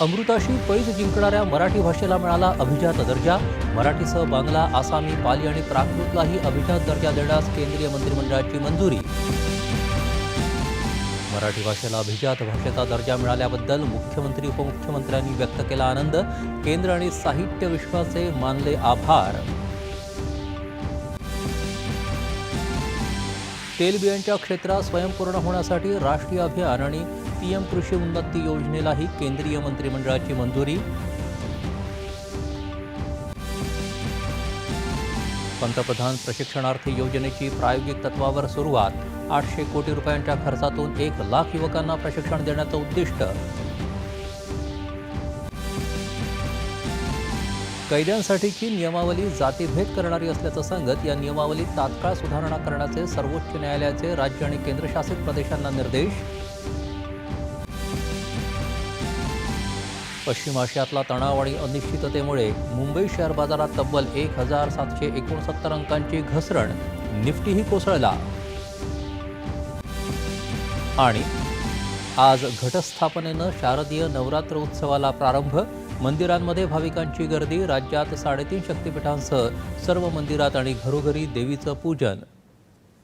अमृताशी पैज जिंकणाऱ्या मराठी भाषेला मिळाला अभिजात दर्जा. मराठीसह बांगला आसामी पाली आणि प्राकृतलाही अभिजात दर्जा देण्यास केंद्रीय मंत्रिमंडळाची मंजुरी. मराठी भाषेला अभिजात भाषेचा दर्जा मिळाल्याबद्दल मुख्यमंत्री उपमुख्यमंत्र्यांनी व्यक्त केला आनंद. केंद्र आणि साहित्य विश्वाचे मानले आभार. तेलबियांच्या क्षेत्रात स्वयंपूर्ण होण्यासाठी राष्ट्रीय अभियान आणि पीएम कृषी उन्नती योजनेलाही केंद्रीय मंत्रिमंडळाची मंजुरी. पंतप्रधान प्रशिक्षणार्थी योजनेची प्रायोगिक तत्वावर सुरुवात आठशे कोटी रुपयांच्या खर्चातून एक लाख युवकांना प्रशिक्षण देण्याचं उद्दिष्ट कैद्यांसाठीची नियमावली जातीभेद करणारी असल्याचं सांगत या नियमावलीत तात्काळ सुधारणा करण्याचे सर्वोच्च न्यायालयाचे राज्य आणि केंद्रशासित प्रदेशांना निर्देश. पश्चिम आशियातला तणाव आणि अनिश्चिततेमुळे मुंबई शेअर बाजारात तब्बल एक हजार सातशे एकोणसत्तर अंकांची घसरण. निफ्टीही कोसळला. आणि आज घटस्थापनेनं शारदीय नवरात्र उत्सवाला प्रारंभ मंदिरांमध्ये भाविकांची गर्दी राज्यात साडेतीन शक्तिपीठांसह सर्व मंदिरात आणि घरोघरी देवीचं पूजन.